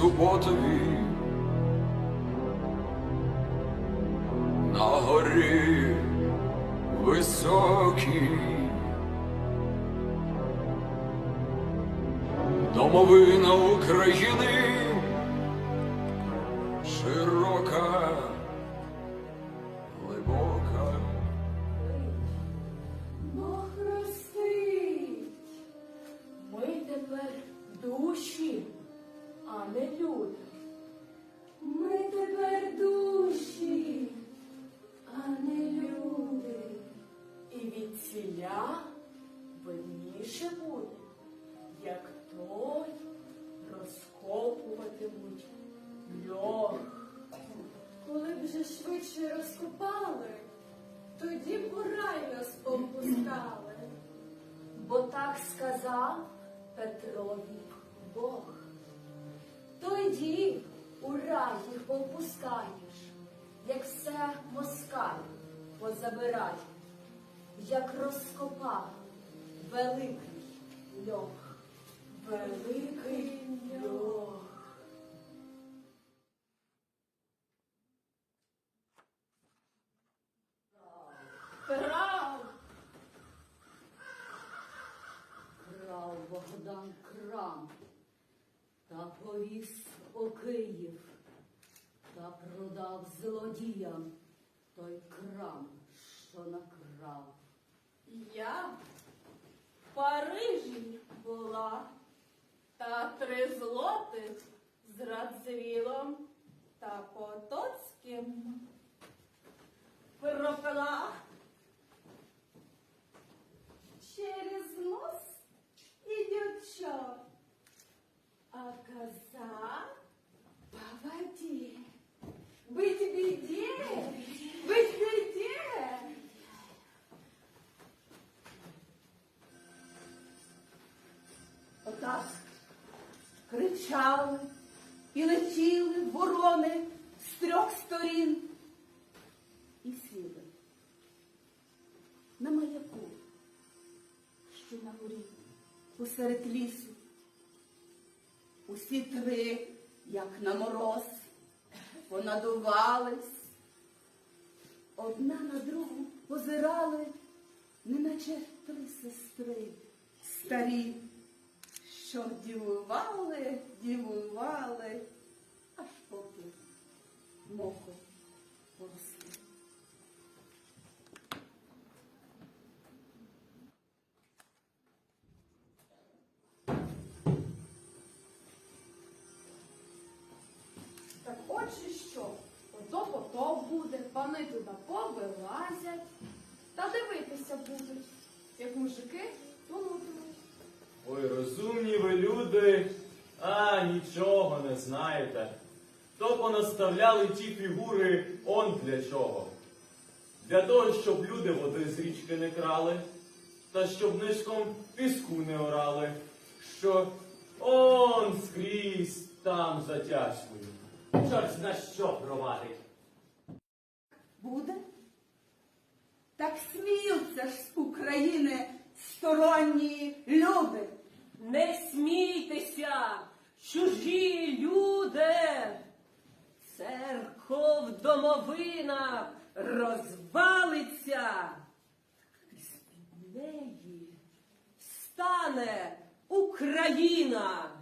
суботові на горі високій. Домовина України широка, глибока. Бог ростить. Ми тепер душі, а не люди. Ми тепер душі, а не люди. І від ціля видніше буде, як той розкопуватимуть льох. Коли б вже швидше розкопали, тоді б у рай нас попускали. Бо так сказав Петрові Бог. Тоді у рай їх попускаєш, як все москаль позабирає, як розкопав великий льох, великий льох. Крав! Богдан крам та повіз у Київ та продав злодіям той крам, що накрав. Я в Парижі була, та три злотих з Радзивілом та Потоцьким пропила Отак. Кричали і летіли ворони з трьох сторін. І сіли на маяку, що на горі посеред лісу. Усі три, як на мороз, понадувались, одна на другу позирали, неначе три сестри старі що дивували, дивували, аж поки моху поросли. Так отже що? Ото потоп буде, пани туди повилазять, та дивитися будуть, як мужики плутимуть. Ой, розумні ви люди, а нічого не знаєте. То понаставляли ті фігури он для чого. Для того, щоб люди води з річки не крали, та щоб нишком піску не орали, що он скрізь там за тяжкою. Чорт зна що провадить. Буде? Так сміються ж з України сторонні люди. Не смійтеся, чужі люди. Церков домовина розвалиться, і з-під неї стане Україна.